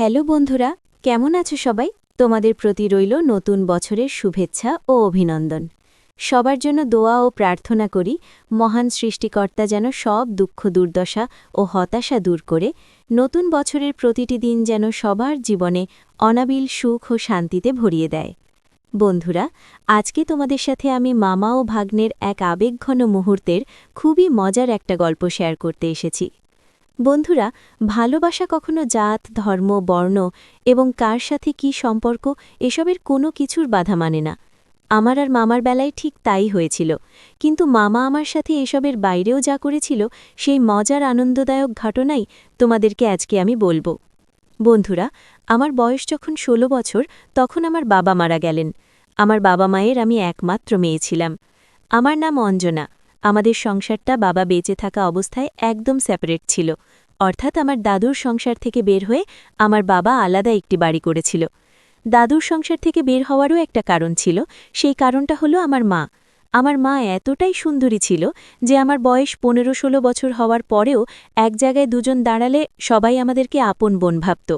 Hello বন্ধুরা, কেমন আছো সবাই? তোমাদের প্রতি রইল নতুন বছরের শুভেচ্ছা ও অভিনন্দন। সবার জন্য দোয়া ও প্রার্থনা করি, মহান সৃষ্টিকর্তা যেন সব দুঃখ, দুর্দশা ও হতাশা দূর করে, নতুন বছরের প্রতিটি দিন যেন সবার জীবনে অনাবিল সুখ ও শান্তিতে ভরিয়ে দেয়। বন্ধুরা, আজকে তোমাদের সাথে আমি মামা ও ভাগ্নের এক আবেগঘন মুহূর্তের খুবই মজার একটা গল্প শেয়ার করতে এসেছি। বন্ধুরা, ভালোবাসা কখনো জাত, ধর্ম, বর্ণ এবং কার সাথে কি সম্পর্ক এসবের কোনো কিছুর বাধা মানে না। আমার আর মামার বেলায় ঠিক তাই হয়েছিল। কিন্তু মামা আমার সাথে এসবের বাইরেও যা করেছিল, সেই মজার আনন্দদায়ক ঘটনাই তোমাদেরকে আজকে আমি বলব। বন্ধুরা, আমার বয়স যখন ১৬ বছর, তখন আমার বাবা মারা গেলেন। আমার বাবা মায়ের আমি একমাত্র মেয়ে ছিলাম। আমার নাম অঞ্জনা। আমাদের সংসারটা বাবা বেঁচে থাকা অবস্থায় একদম সেপারেট ছিল। অর্থাৎ আমার দাদুর সংসার থেকে বের হয়ে আমার বাবা আলাদা একটি বাড়ি করেছিল। দাদুর সংসার থেকে বের হওয়ারও একটা কারণ ছিল, সেই কারণটা হলো আমার মা। আমার মা এতটাই সুন্দরী ছিল যে আমার বয়স পনেরো ষোলো বছর হওয়ার পরেও এক জায়গায় দুজন দাঁড়ালে সবাই আমাদেরকে আপন বোন ভাবত।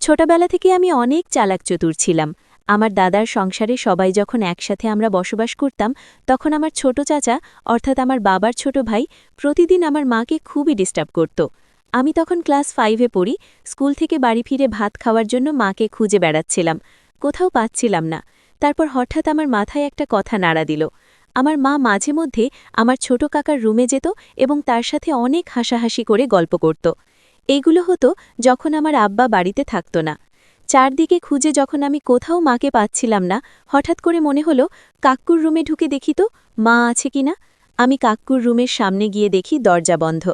ছোটবেলা থেকে আমি অনেক চালাক চতুর ছিলাম। আমার দাদার সংসারে সবাই যখন একসাথে আমরা বসবাস করতাম, তখন আমার ছোট চাচা, অর্থাৎ আমার বাবার ছোট ভাই, প্রতিদিন আমার মাকে খুবই ডিস্টার্ব করত। আমি তখন ক্লাস ফাইভে পড়ি স্কুল থেকে বাড়ি ফিরে ভাত খাওয়ার জন্য মাকে খুঁজে বেড়াচ্ছিলাম। কোথাও পাচ্ছিলাম না। তারপর হঠাৎ আমার মাথায় একটা কথা নাড়া দিল। আমার মা মাঝে মধ্যে আমার ছোট কাকার রুমে যেত এবং তার সাথে অনেক হাসাহাসি করে গল্প করত। এইগুলো হতো যখন আমার আব্বা বাড়িতে থাকত না। চারদিকে খুঁজে যখন আমি কোথাও মাকে পাচ্ছিলাম না, হঠাৎ করে মনে হলো কাক্কুর রুমে ঢুকে দেখি তো, মা আছে কিনা আমি কাক্কুর রুমের সামনে গিয়ে দেখি দরজা বন্ধ।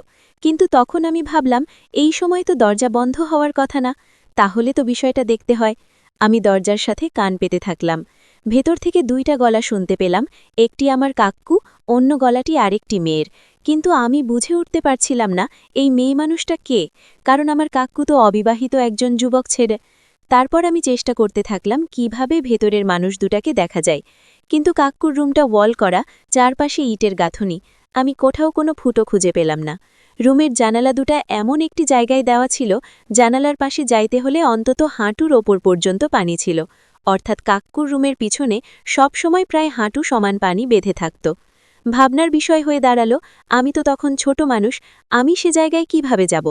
কিন্তু তখন আমি ভাবলাম, এই সময় তো দরজা বন্ধ হওয়ার কথা না, তাহলে তো বিষয়টা দেখতে হয়। আমি দরজার সাথে কান পেতে থাকলাম। ভেতর থেকে দুইটা গলা শুনতে পেলাম, একটি আমার কাক্কু অন্য গলাটি আরেকটি মেয়ের। কিন্তু আমি বুঝে উঠতে পারছিলাম না, এই মেয়ে মানুষটা কে? কারণ আমার কাক্কু তো অবিবাহিত একজন যুবক ছেড়ে তারপর আমি চেষ্টা করতে থাকলাম কীভাবে ভেতরের মানুষ দুটাকে দেখা যায়। কিন্তু কাক্কুর রুমটা ওয়াল করা, চারপাশে ইটের গাঁথনি, আমি কোথাও কোনো ফুটো খুঁজে পেলাম না। রুমের জানালা দুটা এমন একটি জায়গায় দেওয়া ছিল, জানালার পাশে যাইতে হলে অন্তত হাঁটুর ওপর পর্যন্ত পানি ছিল। অর্থাৎ কাক্কুর রুমের পিছনে সব সময় প্রায় হাঁটু সমান পানি বেঁধে থাকত। ভাবনার বিষয় হয়ে দাঁড়াল, আমি তো তখন ছোট মানুষ, আমি সে জায়গায় কীভাবে যাব?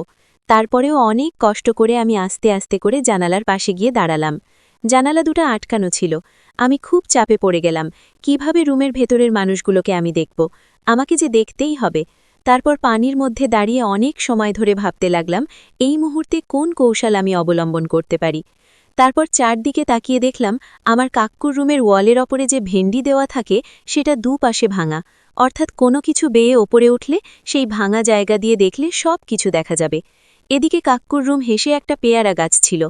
তারপরেও অনেক কষ্ট করে আমি আস্তে আস্তে করে জানালার পাশে গিয়ে দাঁড়ালাম। জানালা দুটা আটকানো ছিল। আমি খুব চাপে পড়ে গেলাম। কীভাবে রুমের ভেতরের মানুষগুলোকে আমি দেখব? আমাকে যে দেখতেই হবে। তারপর পানির মধ্যে দাঁড়িয়ে অনেক সময় ধরে ভাবতে লাগলাম, এই মুহূর্তে কোন কৌশল আমি অবলম্বন করতে পারি? তারপর চারদিকে তাকিয়ে দেখলাম, আমার কাক্কুর রুমের ওয়ালের ওপরে যে ভেন্ডি দেওয়া থাকে, সেটা দুপাশে ভাঙা। অর্থাৎ কোনো কিছু বেয়ে ওপরে উঠলে, সেই ভাঙা জায়গা দিয়ে দেখলে সব কিছু দেখা যাবে। এদিকে কাক্কুর রুম হেসে একটা পেয়ারা গাছ ছিল।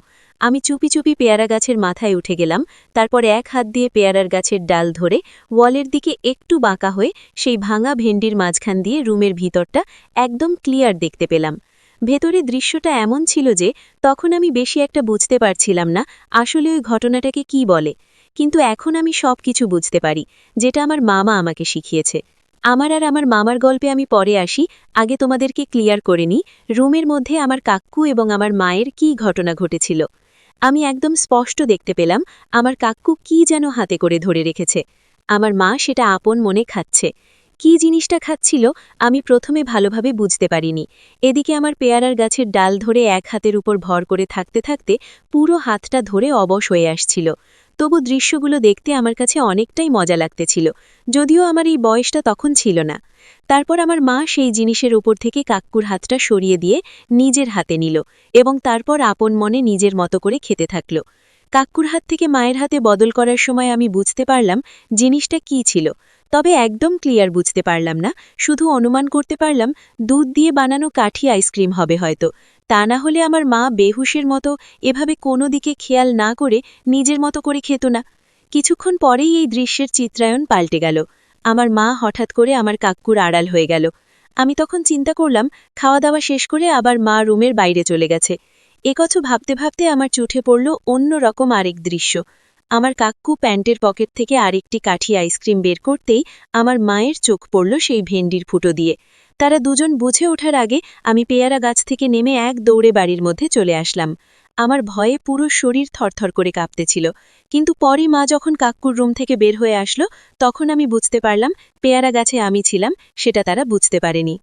আমি চুপি চুপি পেয়ারা গাছের মাথায় উঠে গেলাম, তারপর এক হাত দিয়ে পেয়ারার গাছের ডাল ধরে ওয়ালের দিকে একটু বাঁকা হয়ে সেই ভাঙা ভেন্ডির মাঝখান দিয়ে রুমের ভিতরটা একদম ক্লিয়ার দেখতে পেলাম। ভেতরে দৃশ্যটা এমন ছিল যে, তখন আমি বেশি একটা বুঝতে পারছিলাম না আসলে ওই ঘটনাটাকে কি বলে। কিন্তু এখন আমি সব কিছু বুঝতে পারি, যেটা আমার মামা আমাকে শিখিয়েছে। আমার আর আমার মামার গল্পে আমি পরে আসি, আগে তোমাদেরকে ক্লিয়ার করে নিই, রুমের মধ্যে আমার কাক্কু এবং আমার মায়ের কি ঘটনা ঘটেছিল। আমি একদম স্পষ্ট দেখতে পেলাম, আমার কাক্কু কি যেন হাতে করে ধরে রেখেছে। আমার মা সেটা আপন মনে খাচ্ছে। কি জিনিসটা খাচ্ছিল, আমি প্রথমে ভালোভাবে বুঝতে পারিনি। এদিকে আমার পেয়ারার গাছের ডাল ধরে এক হাতের উপর ভর করে থাকতে থাকতে পুরো হাতটা ধরে অবশ হয়ে আসছিল। তবু দৃশ্যগুলো দেখতে আমার কাছে অনেকটাই মজা লাগতেছিল, যদিও আমার এই বয়সটা তখন ছিল না। তারপর আমার মা সেই জিনিসের উপর থেকে কাক্কুর হাতটা সরিয়ে দিয়ে নিজের হাতে নিল এবং তারপর আপন মনে নিজের মতো করে খেতে থাকল। কাক্কুর হাত থেকে মায়ের হাতে বদল করার সময় আমি বুঝতে পারলাম জিনিসটা কি ছিল। তবে একদম ক্লিয়ার বুঝতে পারলাম না, শুধু অনুমান করতে পারলাম, দুধ দিয়ে বানানো কাঠি আইসক্রিম হবে হয়তো। তা না হলে আমার মা বেহুশের মতো এভাবে কোনো দিকে খেয়াল না করে নিজের মতো করে খেত না। কিছুক্ষণ পরেই এই দৃশ্যের চিত্রায়ন পাল্টে গেল। আমার মা হঠাৎ করে আমার কাক্কুর আড়াল হয়ে গেল। আমি তখন চিন্তা করলাম খাওয়া দাওয়া শেষ করে আবার মা রুমের বাইরে চলে গেছে। একথ ভাবতে ভাবতে আমার চুঠে পড়ল অন্য রকম আরেক দৃশ্য। আমার কাক্কু প্যান্টের পকেট থেকে আরেকটি কাঠি আইসক্রিম বের করতেই আমার মায়ের চোখ পড়ল সেই ভেন্ডির ফুটো দিয়ে। তারা দুজন বুঝে ওঠার আগে আমি পেয়ারা গাছ থেকে নেমে এক দৌড়ে বাড়ির মধ্যে চলে আসলাম। আমার ভয়ে পুরো শরীর থরথর করে কাঁপতেছিল। কিন্তু পরে মা যখন কাক্কুর রুম থেকে বের হয়ে আসলো, তখন আমি বুঝতে পারলাম পেয়ারা গাছে আমি ছিলাম, সেটা তারা বুঝতে পারেনি।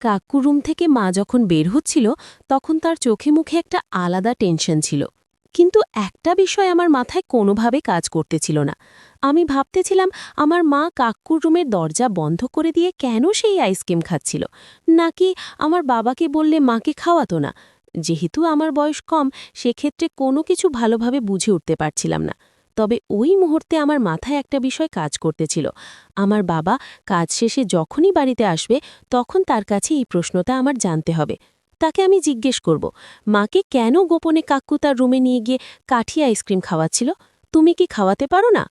কাকু রুম থেকে মা যখন বের হচ্ছিল, তখন তার চোখে মুখে একটা আলাদা টেনশন ছিল। কিন্তু একটা বিষয় আমার মাথায় কোনোভাবে কাজ করতেছিল না। আমি ভাবতেছিলাম, আমার মা কাক্কুর রুমের দরজা বন্ধ করে দিয়ে কেন সেই আইসক্রিম খাচ্ছিল? নাকি আমার বাবাকে বললে মাকে খাওয়াতো না? যেহেতু আমার বয়স কম, সেক্ষেত্রে কোনো কিছু ভালোভাবে বুঝে উঠতে পারছিলাম না। তবে ওই মুহূর্তে আমার মাথায় একটা বিষয় কাজ করতেছিল। আমার বাবা কাজ শেষে যখনই বাড়িতে আসবে, তখন তার কাছে এই প্রশ্নটা আমার জানতে হবে। তাকে আমি জিজ্ঞেস করব, মাকে কেন গোপনে কাক্কু তার রুমে নিয়ে গিয়ে কাঠি আইসক্রিম খাওয়াচ্ছিল? তুমি কি খাওয়াতে পারো না?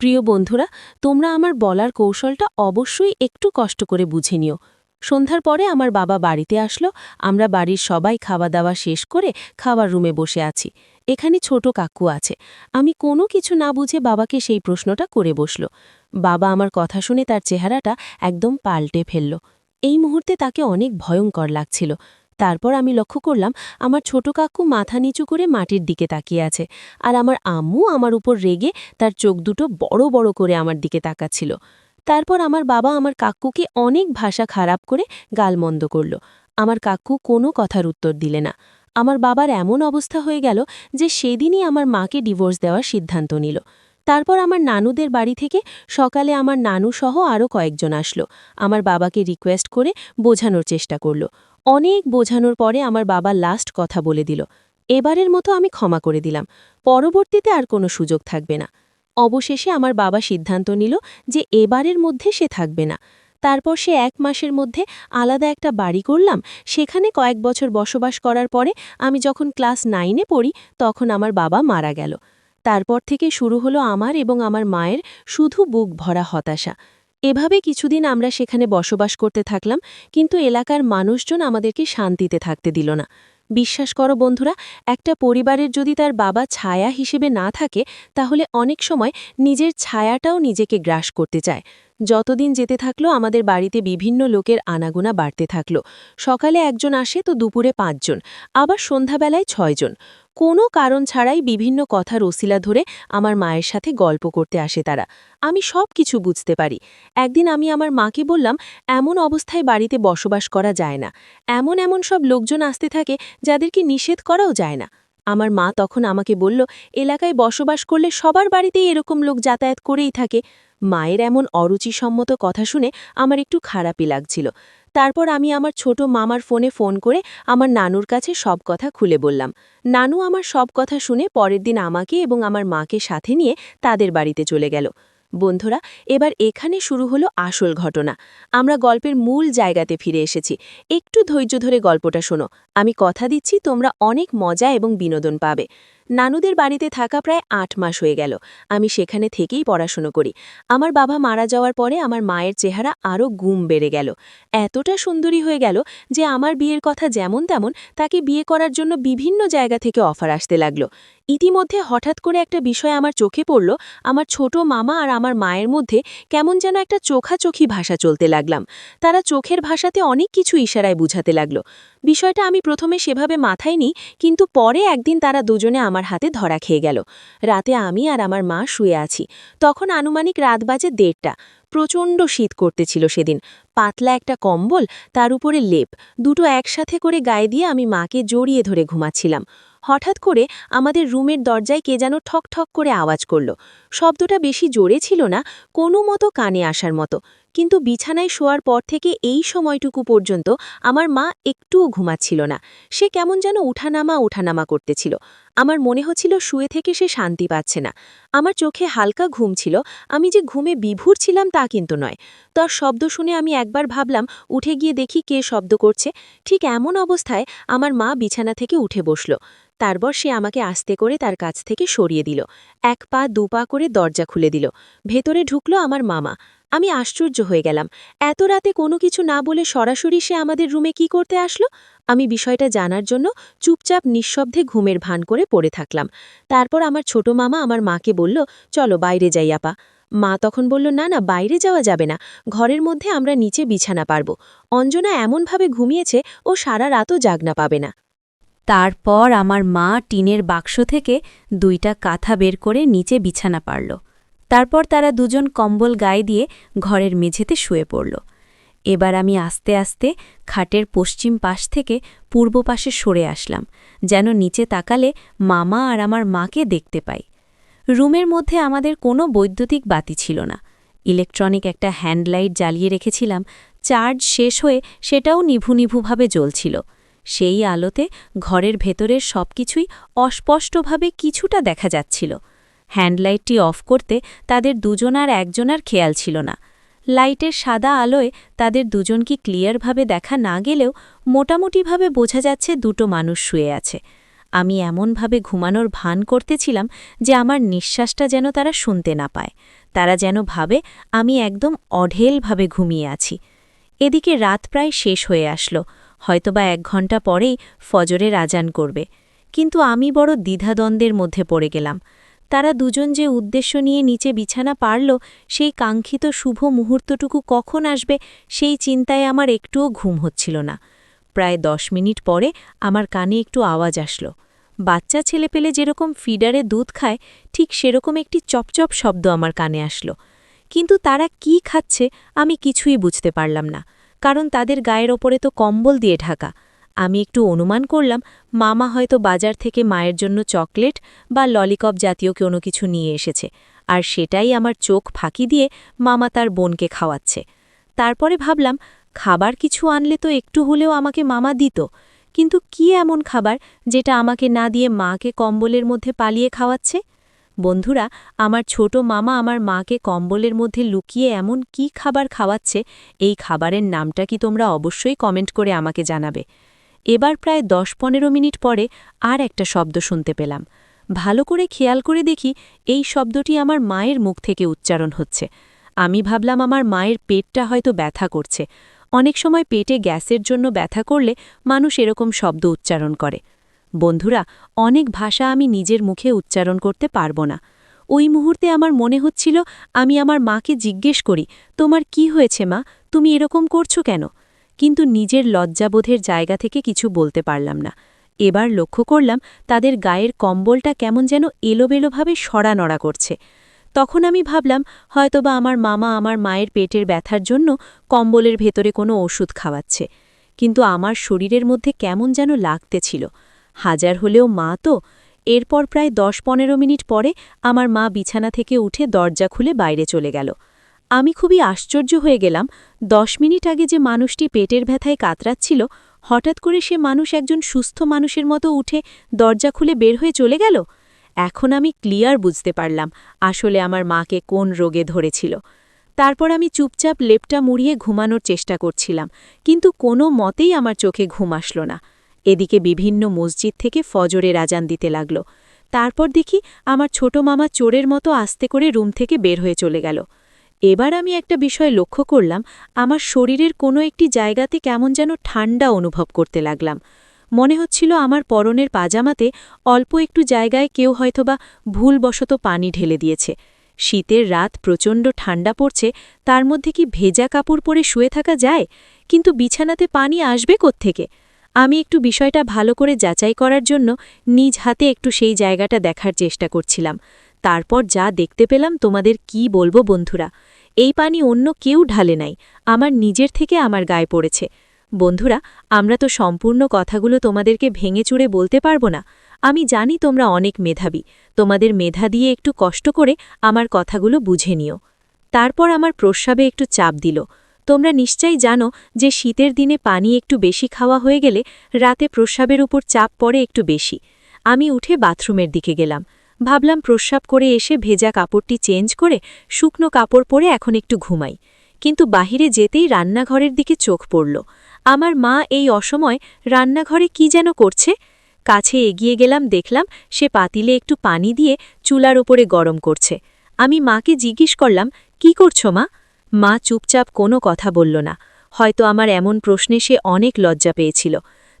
প্রিয় বন্ধুরা, তোমরা আমার বলার কৌশলটা অবশ্যই একটু কষ্ট করে বুঝে নিও। সন্ধ্যার পরে আমার বাবা বাড়িতে আসলো, আমরা বাড়ির সবাই খাওয়া দাওয়া শেষ করে খাওয়ার রুমে বসে আছি। এখানে ছোট কাকু আছে। আমি কোনো কিছু না বুঝে বাবাকে সেই প্রশ্নটা করে বসল। বাবা আমার কথা শুনে তার চেহারাটা একদম পাল্টে ফেলল। এই মুহূর্তে তাকে অনেক ভয়ঙ্কর লাগছিল। তারপর আমি লক্ষ্য করলাম আমার ছোট কাকু মাথা নিচু করে মাটির দিকে তাকিয়ে আছে আর আমার আম্মু আমার উপর রেগে তার চোখ দুটো বড় বড় করে আমার দিকে তাকাচ্ছিল। তারপর আমার বাবা আমার কাকুকে অনেক ভাষা খারাপ করে গালমন্দ করল। আমার কাকু কোনো কথার উত্তর দিলে না। আমার বাবার এমন অবস্থা হয়ে গেল যে সেদিনই আমার মাকে ডিভোর্স দেওয়ার সিদ্ধান্ত নিল। তারপর আমার নানুদের বাড়ি থেকে সকালে আমার নানু সহ আরও কয়েকজন আসলো। আমার বাবাকে রিকোয়েস্ট করে বোঝানোর চেষ্টা করল। অনেক বোঝানোর পরে আমার বাবা লাস্ট কথা বলে দিল। এবারের মতো আমি ক্ষমা করে দিলাম। পরবর্তীতে আর কোনো সুযোগ থাকবে না। অবশেষে আমার বাবা সিদ্ধান্ত নিল যে এবারের মধ্যে সে থাকবে না। তারপর সে এক মাসের মধ্যে আলাদা একটা বাড়ি করলাম। সেখানে কয়েক বছর বসবাস করার পরে আমি যখন ক্লাস নাইনে পড়ি, তখন আমার বাবা মারা গেল। তারপর থেকে শুরু হলো আমার এবং আমার মায়ের শুধু বুক ভরা হতাশা। এভাবে কিছুদিন আমরা সেখানে বসবাস করতে থাকলাম, কিন্তু এলাকার মানুষজন আমাদেরকে শান্তিতে থাকতে দিল না। বিশ্বাস করো বন্ধুরা, একটা পরিবারের যদি তার বাবা ছায়া হিসেবে না থাকে, তাহলে অনেক সময় নিজের ছায়াটাও নিজেকে গ্রাস করতে চায়। যতদিন যেতে থাকল, আমাদের বাড়িতে বিভিন্ন লোকের আনাগোনা বাড়তে থাকল। সকালে একজন আসে তো দুপুরে পাঁচজন, আবার সন্ধ্যাবেলায় ছয়জন। কোনো কারণ ছাড়াই বিভিন্ন কথার ওসিলা ধরে আমার মায়ের সাথে গল্প করতে আসে তারা। আমি সব কিছু বুঝতে পারি। একদিন আমি আমার মাকে বললাম, এমন অবস্থায় বাড়িতে বসবাস করা যায় না। এমন এমন সব লোকজন আসতে থাকে যাদেরকে নিষেধ করাও যায় না। আমার মা তখন আমাকে বলল, এলাকায় বসবাস করলে সবার বাড়িতেই এরকম লোক যাতায়াত করেই থাকে। মায়ের এমন অরুচিসম্মত কথা শুনে আমার একটু খারাপই লাগছিল। তারপর আমি আমার ছোট মামার ফোনে ফোন করে আমার নানুর কাছে সব কথা খুলে বললাম। নানু আমার সব কথা শুনে পরের দিন আমাকে এবং আমার মাকে সাথে নিয়ে তাদের বাড়িতে চলে গেল। বন্ধুরা, এবার এখানে শুরু হলো আসল ঘটনা। আমরা গল্পের মূল জায়গাতে ফিরে এসেছি। একটু ধৈর্য ধরে গল্পটা শোনো। আমি কথা দিচ্ছি, তোমরা অনেক মজা এবং বিনোদন পাবে। নানুদের বাড়িতে থাকা প্রায় আট মাস হয়ে গেল। আমি সেখানে থেকেই পড়াশুনো করি। আমার বাবা মারা যাওয়ার পরে আমার মায়ের চেহারা আরও গুম বেড়ে গেল। এতটা সুন্দরী হয়ে গেল যে আমার বিয়ের কথা যেমন তেমন তাকে বিয়ে করার জন্য বিভিন্ন জায়গা থেকে অফার আসতে লাগল। ইতিমধ্যে হঠাৎ করে একটা বিষয় আমার চোখে পড়ল, আমার ছোট মামা আর আমার মায়ের মধ্যে কেমন যেন একটা চোখাচোখি ভাষা চলতে লাগলাম। তারা চোখের ভাষাতে অনেক কিছু ইশারায় বুঝাতে লাগল। বিষয়টা আমি প্রথমে সেভাবে মাথায় নিই, কিন্তু পরে একদিন তারা দুজনে আমার হাতে ধরা খেয়ে গেল। রাতে আমি আর আমার মা শুয়ে আছি। তখন আনুমানিক রাত বাজে দেড়টা। প্রচণ্ড শীত করতেছিল সেদিন। পাতলা একটা কম্বল, তার উপরে লেপ, দুটো একসাথে করে গায়ে দিয়ে আমি মাকে জড়িয়ে ধরে ঘুমাচ্ছিলাম। হঠাৎ করে আমাদের রুমের দরজায় কে যেন ঠক ঠক করে আওয়াজ করল। শব্দটা বেশি জোরে ছিল না, কোনো মতো কানে আসার মতো। কিন্তু বিছানায় শোয়ার পর থেকে এই সময়টুকু পর্যন্ত আমার মা একটুও ঘুমাচ্ছিল না। সে কেমন যেন উঠানামা উঠানামা করতেছিল। আমার মনে হচ্ছিল শুয়ে থেকে সে শান্তি পাচ্ছে না। আমার চোখে হালকা ঘুম ছিল। আমি যে ঘুমে বিভুর ছিলাম তা কিন্তু নয়। তার শব্দ শুনে আমি একবার ভাবলাম, উঠে গিয়ে দেখি কে শব্দ করছে। ঠিক এমন অবস্থায় আমার মা বিছানা থেকে উঠে বসল। তারপর সে আমাকে আস্তে করে তার কাছ থেকে সরিয়ে দিল। এক পা দু পা করে দরজা খুলে দিল। ভেতরে ঢুকলো আমার মামা। আমি আশ্চর্য হয়ে গেলাম। এত রাতে কোনো কিছু না বলে সরাসরি সে আমাদের রুমে কি করতে আসলো? আমি বিষয়টা জানার জন্য চুপচাপ নিঃশব্দে ঘুমের ভান করে পড়ে থাকলাম। তারপর আমার ছোট মামা আমার মাকে বলল, চলো বাইরে যাই আপা। মা তখন বলল, না না, বাইরে যাওয়া যাবে না। ঘরের মধ্যে আমরা নিচে বিছানা পারব। অঞ্জনা এমনভাবে ঘুমিয়েছে, ও সারা রাতও জাগনা পাবে না। তারপর আমার মা টিনের বাক্স থেকে দুইটা কাঁথা বের করে নিচে বিছানা পারল। তারপর তারা দুজন কম্বল গায়ে দিয়ে ঘরের মেঝেতে শুয়ে পড়ল। এবার আমি আস্তে আস্তে খাটের পশ্চিম পাশ থেকে পূর্ব পাশে সরে আসলাম, যেন নিচে তাকালে মামা আর আমার মাকে দেখতে পাই। রুমের মধ্যে আমাদের কোনো বৈদ্যুতিক বাতি ছিল না। ইলেকট্রনিক একটা হ্যান্ডলাইট জ্বালিয়ে রেখেছিলাম, চার্জ শেষ হয়ে সেটাও নিভু নিভুভাবে জ্বলছিল। সেই আলোতে ঘরের ভেতরের সবকিছুই অস্পষ্টভাবে কিছুটা দেখা যাচ্ছিল। হ্যান্ডলাইটটি অফ করতে তাদের দুজনার একজনার খেয়াল ছিল না। লাইটের সাদা আলোয় তাদের দুজন কি ক্লিয়ারভাবে দেখা না গেলেও মোটামুটিভাবে বোঝা যাচ্ছে দুটো মানুষ শুয়ে আছে। আমি এমনভাবে ঘুমানোর ভান করতেছিলাম যে আমার নিঃশ্বাসটা যেন তারা শুনতে না পায়। তারা যেন ভাবে আমি একদম অঢেলভাবে ঘুমিয়ে আছি। এদিকে রাত প্রায় শেষ হয়ে আসলো। হয়তোবা এক ঘণ্টা পরেই ফজরের আজান করবে। কিন্তু আমি বড় দ্বিধাদ্বন্দ্বের মধ্যে পড়ে গেলাম। তারা দুজন যে উদ্দেশ্য নিয়ে নিচে বিছানা পারল, সেই কাঙ্ক্ষিত শুভ মুহূর্তটুকু কখন আসবে সেই চিন্তায় আমার একটুও ঘুম হচ্ছিল না। প্রায় দশ মিনিট পরে আমার কানে একটু আওয়াজ আসলো। বাচ্চা ছেলে পেলে যেরকম ফিডারে দুধ খায়, ঠিক সেরকম একটি চপচপ শব্দ আমার কানে আসলো। কিন্তু তারা কি খাচ্ছে আমি কিছুই বুঝতে পারলাম না, কারণ তাদের গায়ের ওপরে তো কম্বল দিয়ে ঢাকা। আমি একটু অনুমান করলাম, মামা হয়তো বাজার থেকে মায়ের জন্য চকলেট বা ললিকপ জাতীয় কোনো কিছু নিয়ে এসেছে, আর সেটাই আমার চোখ ফাঁকি দিয়ে মামা তার বোনকে খাওয়াচ্ছে। তারপরে ভাবলাম, খাবার কিছু আনলে তো একটু হলেও আমাকে মামা দিত, কিন্তু কি এমন খাবার যেটা আমাকে না দিয়ে মাকে কম্বলের মধ্যে পালিয়ে খাওয়াচ্ছে? বন্ধুরা, আমার ছোট মামা আমার মাকে কম্বলের মধ্যে লুকিয়ে এমন কি খাবার খাওয়াচ্ছে, এই খাবারের নামটা কি তোমরা অবশ্যই কমেন্ট করে আমাকে জানাবে। এবার প্রায় দশ পনেরো মিনিট পরে আর একটা শব্দ শুনতে পেলাম। ভালো করে খেয়াল করে দেখি এই শব্দটি আমার মায়ের মুখ থেকে উচ্চারণ হচ্ছে। আমি ভাবলাম আমার মায়ের পেটটা হয়তো ব্যথা করছে। অনেক সময় পেটে গ্যাসের জন্য ব্যথা করলে মানুষ এরকম শব্দ উচ্চারণ করে। বন্ধুরা, অনেক ভাষা আমি নিজের মুখে উচ্চারণ করতে পারব না। ওই মুহূর্তে আমার মনে হচ্ছিল আমি আমার মাকে জিজ্ঞেস করি, তোমার কি হয়েছে মা? তুমি এরকম করছ কেন? কিন্তু নিজের লজ্জাবোধের জায়গা থেকে কিছু বলতে পারলাম না। এবার লক্ষ্য করলাম তাদের গায়ের কম্বলটা কেমন যেন এলোবেলোভাবে সরানড়া করছে। তখন আমি ভাবলাম, হয়তোবা আমার মামা আমার মায়ের পেটের ব্যথার জন্য কম্বলের ভেতরে কোনো ওষুধ খাওয়াচ্ছে। কিন্তু আমার শরীরের মধ্যে কেমন যেন লাগতেছিল হাজার হলেও মা তো। এরপর প্রায় দশ পনেরো মিনিট পরে আমার মা বিছানা থেকে উঠে দরজা খুলে বাইরে চলে গেল। আমি খুবই আশ্চর্য হয়ে গেলাম। দশ মিনিট আগে যে মানুষটি পেটের ব্যথায় কাতরাচ্ছিল, হঠাৎ করে সে মানুষ একজন সুস্থ মানুষের মতো উঠে দরজা খুলে বের হয়ে চলে গেল? এখন আমি ক্লিয়ার বুঝতে পারলাম আসলে আমার মাকে কোন রোগে ধরেছিল। তারপর আমি চুপচাপ লেপটা মুড়িয়ে ঘুমানোর চেষ্টা করছিলাম, কিন্তু কোনো মতেই আমার চোখে ঘুম আসল না। এদিকে বিভিন্ন মসজিদ থেকে ফজরের আজান দিতে লাগল। তারপর দেখি আমার ছোট মামা চোরের মতো আস্তে করে রুম থেকে বের হয়ে চলে গেল। এবার আমি একটা বিষয় লক্ষ্য করলাম, আমার শরীরের কোনো একটি জায়গাতে কেমন যেন ঠান্ডা অনুভব করতে লাগলাম। মনে হচ্ছিল আমার পরনের পাজামাতে অল্প একটু জায়গায় কেউ হয়তোবা ভুলবশত পানি ঢেলে দিয়েছে। শীতের রাত প্রচণ্ড ঠান্ডা পড়ছে, তার মধ্যে কি ভেজা কাপড় পরে শুয়ে থাকা যায়? কিন্তু বিছানাতে পানি আসবে থেকে আমি একটু বিষয়টা ভালো করে যাচাই করার জন্য নিজ হাতে একটু সেই জায়গাটা দেখার চেষ্টা করছিলাম। তারপর যা দেখতে পেলাম তোমাদের কি বলব বন্ধুরা। এই পানি অন্য কেউ ঢালে নাই, আমার নিজের থেকে আমার গায়ে পড়েছে। বন্ধুরা, আমরা তো সম্পূর্ণ কথাগুলো তোমাদেরকে ভেঙে চুড়ে বলতে পারব না। আমি জানি তোমরা অনেক মেধাবী, তোমাদের মেধা দিয়ে একটু কষ্ট করে আমার কথাগুলো বুঝে নিও। তারপর আমার প্রস্রাবে একটু চাপ দিল। তোমরা নিশ্চয়ই জানো যে শীতের দিনে পানি একটু বেশি খাওয়া হয়ে গেলে রাতে প্রস্রাবের উপর চাপ পড়ে একটু বেশি। আমি উঠে বাথরুমের দিকে গেলাম। ভাবলাম প্রস্রাব করে এসে ভেজা কাপড়টি চেঞ্জ করে শুকনো কাপড় পরে এখন একটু ঘুমাই। কিন্তু বাহিরে যেতেই রান্নাঘরের দিকে চোখ পড়ল। আমার মা এই অসময় রান্নাঘরে কি যেন করছে? কাছে এগিয়ে গেলাম, দেখলাম সে পাতিলে একটু পানি দিয়ে চুলার ওপরে গরম করছে। আমি মাকে জিজ্ঞেস করলাম, কি করছ মা? মা চুপচাপ কোনো কথা বলল না। হয়তো আমার এমন প্রশ্নে সে অনেক লজ্জা পেয়েছিল।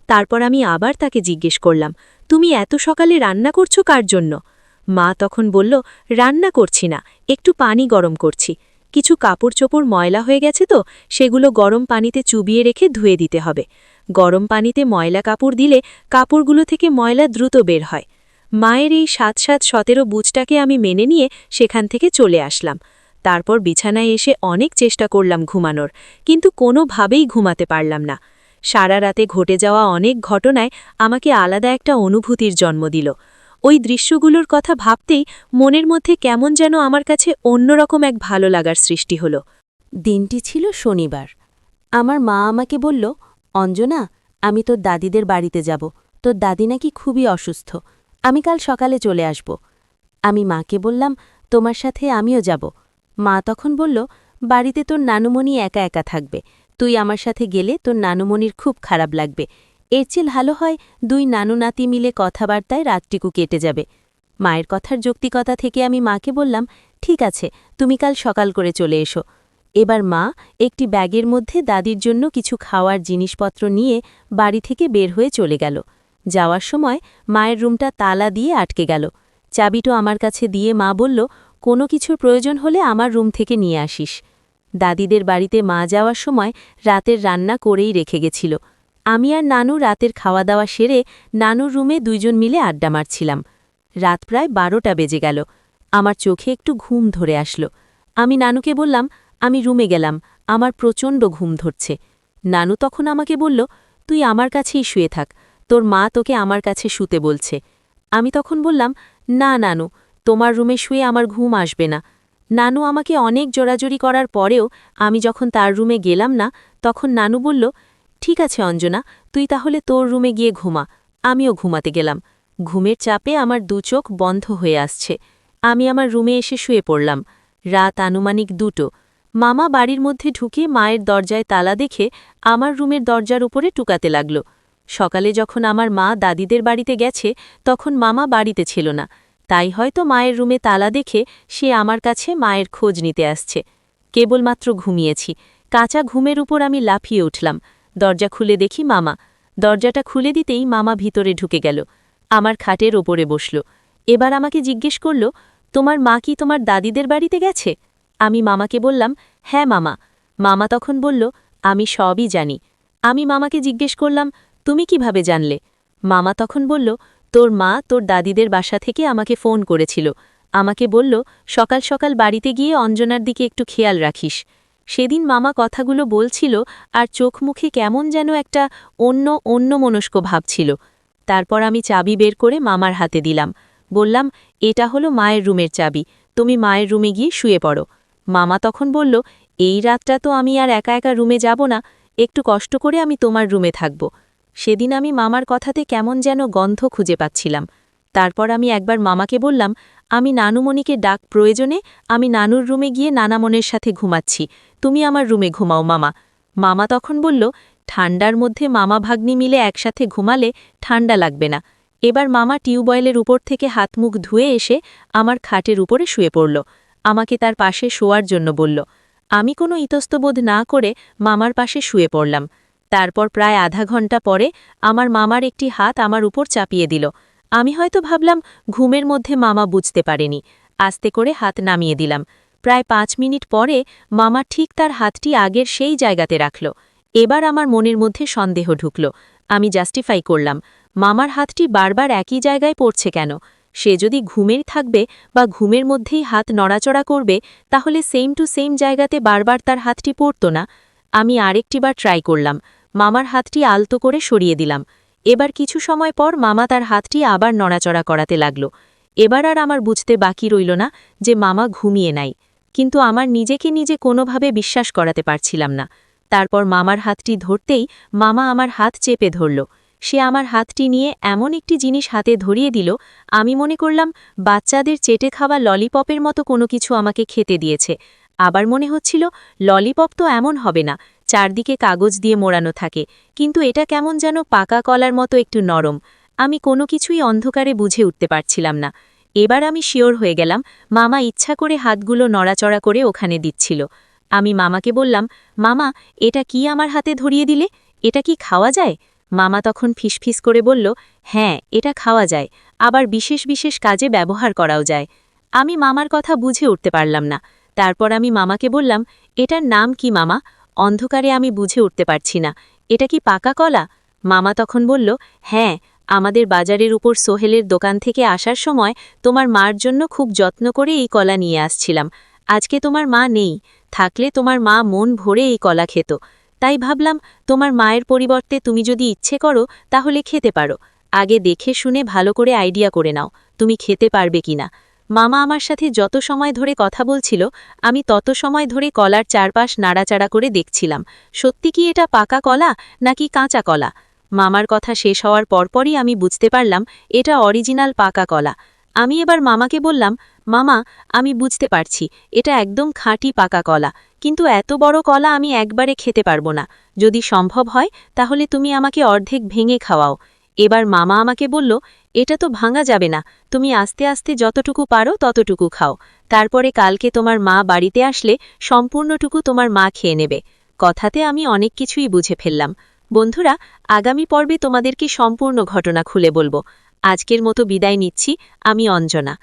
তারপর আমি আবার তাকে জিজ্ঞেস করলাম, তুমি এত সকালে রান্না করছ কার জন্য? মা তখন বলল, রান্না করছি না, একটু পানি গরম করছি। কিছু কাপড় চোপড় ময়লা হয়ে গেছে তো, সেগুলো গরম পানিতে চুবিয়ে রেখে ধুয়ে দিতে হবে। গরম পানিতে ময়লা কাপড় দিলে কাপড়গুলো থেকে ময়লা দ্রুত বের হয়। মায়ের এই সাত সাত সতেরো বুঝটাকে আমি মেনে নিয়ে সেখান থেকে চলে আসলাম। তারপর বিছানায় এসে অনেক চেষ্টা করলাম ঘুমানোর, কিন্তু কোনোভাবেই ঘুমাতে পারলাম না। সারা রাতে ঘটে যাওয়া অনেক ঘটনায় আমাকে আলাদা একটা অনুভূতির জন্ম দিল। ওই দৃশ্যগুলোর কথা ভাবতেই মনের মধ্যে কেমন যেন আমার কাছে অন্যরকম এক ভালো লাগার সৃষ্টি হলো। দিনটি ছিল শনিবার। আমার মা আমাকে বলল, অঞ্জনা, আমি তোর দাদিদের বাড়িতে যাব। তোর দাদি নাকি খুবই অসুস্থ। আমি কাল সকালে চলে আসব। আমি মাকে বললাম, তোমার সাথে আমিও যাব। মা তখন বলল, বাড়িতে তোর নানুমণি একা একা থাকবে। তুই আমার সাথে গেলে তোর নানুমণির খুব খারাপ লাগবে। এর চেয়ে ভালো হয় দুই নানু নাতি মিলে কথাবার্তায় রাতটিকু কেটে যাবে। মায়ের কথার যৌক্তিকতা থেকে আমি মাকে বললাম, ঠিক আছে, তুমি কাল সকাল করে চলে এসো। এবার মা একটি ব্যাগের মধ্যে দাদির জন্য কিছু খাওয়ার জিনিসপত্র নিয়ে বাড়ি থেকে বের হয়ে চলে গেল। যাওয়ার সময় মায়ের রুমটা তালা দিয়ে আটকে গেল। চাবিটো আমার কাছে দিয়ে মা বলল, কোনো কিছুর প্রয়োজন হলে আমার রুম থেকে নিয়ে আসিস। দাদিদের বাড়িতে মা যাওয়ার সময় রাতের রান্না করেই রেখে গেছিল। আমি আর নানু রাতের খাওয়া দাওয়া সেরে নানুর রুমে দুইজন মিলে আড্ডা মারছিলাম। রাত প্রায় বারোটা বেজে গেল। আমার চোখে একটু ঘুম ধরে আসলো। আমি নানুকে বললাম, আমি রুমে গেলাম। আমার প্রচণ্ড ঘুম ধরছে। নানু তখন আমাকে বলল, তুই আমার কাছেই শুয়ে থাক। তোর মা তোকে আমার কাছে শুতে বলছে। আমি তখন বললাম, না নানু, তোমার রুমে শুয়ে আমার ঘুম আসবে না। নানু আমাকে অনেক জোরাজুরি করার পরেও আমি যখন তার রুমে গেলাম না, তখন নানু বলল ঠিক আছে, অঞ্জনা, তুই তাহলে তোর রুমে গিয়ে ঘুমা। আমিও ঘুমাতে গেলাম। ঘুমের চাপে আমার দু চোখ বন্ধ হয়ে আসছে। আমি আমার রুমে এসে শুয়ে পড়লাম। রাত আনুমানিক দুটো। মামা বাড়ির মধ্যে ঢুকে মায়ের দরজায় তালা দেখে আমার রুমের দরজার উপরে টুকাতে লাগল। সকালে যখন আমার মা দাদিদের বাড়িতে গেছে, তখন মামা বাড়িতে ছিল না। তাই হয়তো মায়ের রুমে তালা দেখে সে আমার কাছে মায়ের খোঁজ নিতে আসছে। কেবলমাত্র ঘুমিয়েছি। কাঁচা ঘুমের উপর আমি লাফিয়ে উঠলাম। দরজা খুলে দেখি মামা। দরজাটা খুলে দিতেই মামা ভিতরে ঢুকে গেল। আমার খাটের ওপরে বসল। এবার আমাকে জিজ্ঞেস করল, তোমার মা কি তোমার দাদিদের বাড়িতে গেছে? আমি মামাকে বললাম হ্যাঁ মামা। মামা তখন বলল, আমি সবই জানি। আমি মামাকে জিজ্ঞেস করলাম, তুমি কীভাবে জানলে? মামা তখন বলল, তোর মা তোর দাদিদের বাসা থেকে আমাকে ফোন করেছিল। আমাকে বলল, সকাল সকাল বাড়িতে গিয়ে অঞ্জনার দিকে একটু খেয়াল রাখিস। সেদিন মামা কথাগুলো বলছিল আর চোখ মুখে কেমন যেন একটা অন্য অন্য মনস্ক ভাবছিল তারপর আমি চাবি বের করে মামার হাতে দিলাম। বললাম, এটা হলো মায়ের রুমের চাবি, তুমি মায়ের রুমে গিয়ে শুয়ে পড়ো। মামা তখন বলল, এই রাতটা তো আমি আর একা একা রুমে যাব না, একটু কষ্ট করে আমি তোমার রুমে থাকব। সেদিন আমি মামার কথাতে কেমন যেন গন্ধ খুঁজে পাচ্ছিলাম। তারপর আমি একবার মামাকে বললাম, আমি নানুমণিকে ডাক, প্রয়োজনে আমি নানুর রুমে গিয়ে নানামনের সাথে ঘুমাচ্ছি। তুমি আমার রুমে ঘুমাও, মামা। মামা তখন বলল, ঠান্ডার মধ্যে মামা ভাগ্নি মিলে একসাথে ঘুমালে ঠান্ডা লাগবে না। এবার মামা টিউবওয়েলের উপর থেকে হাত মুখ ধুয়ে এসে আমার খাটের উপরে শুয়ে পড়ল। আমাকে তার পাশে শোয়ার জন্য বলল, আমি কোনো ইতস্তবোধ না করে মামার পাশে শুয়ে পড়লাম। তারপর প্রায় আধা ঘণ্টা পরে আমার মামার একটি হাত আমার উপর চাপিয়ে দিল। আমি হয়তো ভাবলাম ঘুমের মধ্যে মামা বুঝতে পারেনি। আস্তে করে হাত নামিয়ে দিলাম। প্রায় পাঁচ মিনিট পরে মামা ঠিক তার হাতটি আগের সেই জায়গাতে রাখল। এবার আমার মনের মধ্যে সন্দেহ ঢুকল। আমি জাস্টিফাই করলাম, মামার হাতটি বারবার একই জায়গায় পড়ছে কেন? সে যদি ঘুমের থাকবে বা ঘুমের মধ্যেই হাত নড়াচড়া করবে, তাহলে সেম টু সেম জায়গাতে বারবার তার হাতটি পড়ত না। আমি আরেকটিবার ট্রাই করলাম। মামার হাতটি আলতো করে সরিয়ে দিলাম। এবার কিছু সময় পর মামা তার হাতটি আবার নড়াচড়া করাতে লাগল। এবার আর আমার বুঝতে বাকি রইল না যে মামা ঘুমিয়ে নাই, কিন্তু আমার নিজেকে নিজে কোনোভাবে বিশ্বাস করাতে পারছিলাম না। তারপর মামার হাতটি ধরতেই মামা আমার হাত চেপে ধরল। সে আমার হাতটি নিয়ে এমন একটি জিনিস হাতে ধরিয়ে দিল, আমি মনে করলাম বাচ্চাদের চেটে খাওয়া ললিপপের মতো কোনো কিছু আমাকে খেতে দিয়েছে। আবার মনে হচ্ছিল, ললিপপ তো এমন হবে না চারদিকে কাগজ দিয়ে মোড়ানো থাকে। কিন্তু এটা কেমন যেন পাকা কলার মতো একটু নরম। আমি কোনো কিছুই অন্ধকারে বুঝে উঠতে পারছিলাম না। এবার আমি শিওর হয়ে গেলাম, মামা ইচ্ছা করে হাতগুলো নড়াচড়া করে ওখানে দিচ্ছিল। আমি মামাকে বললাম, মামা, এটা কি আমার হাতে ধরিয়ে দিলে? এটা কি খাওয়া যায়? মামা তখন ফিসফিস করে বলল হ্যাঁ এটা খাওয়া যায়, আবার বিশেষ বিশেষ কাজে ব্যবহার করাও যায়। আমি মামার কথা বুঝে উঠতে পারলাম না। তারপর আমি মামাকে বললাম, এটার নাম কি মামা? অন্ধকারে আমি বুঝে উঠতে পারছি না। এটা কি পাকা কলা? মামা তখন বলল হ্যাঁ আমাদের বাজারের উপর সোহেলের দোকান থেকে আসার সময় তোমার মার জন্য খুব যত্ন করে এই কলা নিয়ে আসছিলাম। আজকে তোমার মা নেই। থাকলে তোমার মা মন ভরে এই কলা খেত। তাই ভাবলাম, তোমার মায়ের পরিবর্তে তুমি যদি ইচ্ছে করো, তাহলে খেতে পারো। আগে দেখে শুনে ভালো করে আইডিয়া করে নাও, তুমি খেতে পারবে কিনা। মামা আমার সাথে যত সময় ধরে কথা বলছিল, আমি তত সময় ধরে কলার চারপাশ নাড়াচাড়া করে দেখছিলাম। সত্যি কি এটা পাকা কলা, নাকি কাঁচা কলা? মামার কথা শেষ হওয়ার পরপরই আমি বুঝতে পারলাম, এটা অরিজিনাল পাকা কলা। আমি এবার মামাকে বললাম, মামা, আমি বুঝতে পারছি, এটা একদম খাঁটি পাকা কলা, কিন্তু এত বড় কলা আমি একবারে খেতে পারব না। যদি সম্ভব হয়, তাহলে তুমি আমাকে অর্ধেক ভেঙে খাওয়াও। এবার মামা আমাকে বলল এটা তো ভাঙা যাবে না। তুমি আস্তে আস্তে যতটুকু পারো ততটুকু খাও। তারপরে কালকে তোমার মা বাড়িতে আসলে সম্পূর্ণটুকু তোমার মা খেয়ে নেবে। কথাতে আমি অনেক কিছুই বুঝে ফেললাম। বন্ধুরা, আগামী পর্বে তোমাদেরকে সম্পূর্ণ ঘটনা খুলে বলব। আজকের মতো বিদায় নিচ্ছি। আমি অঞ্জনা।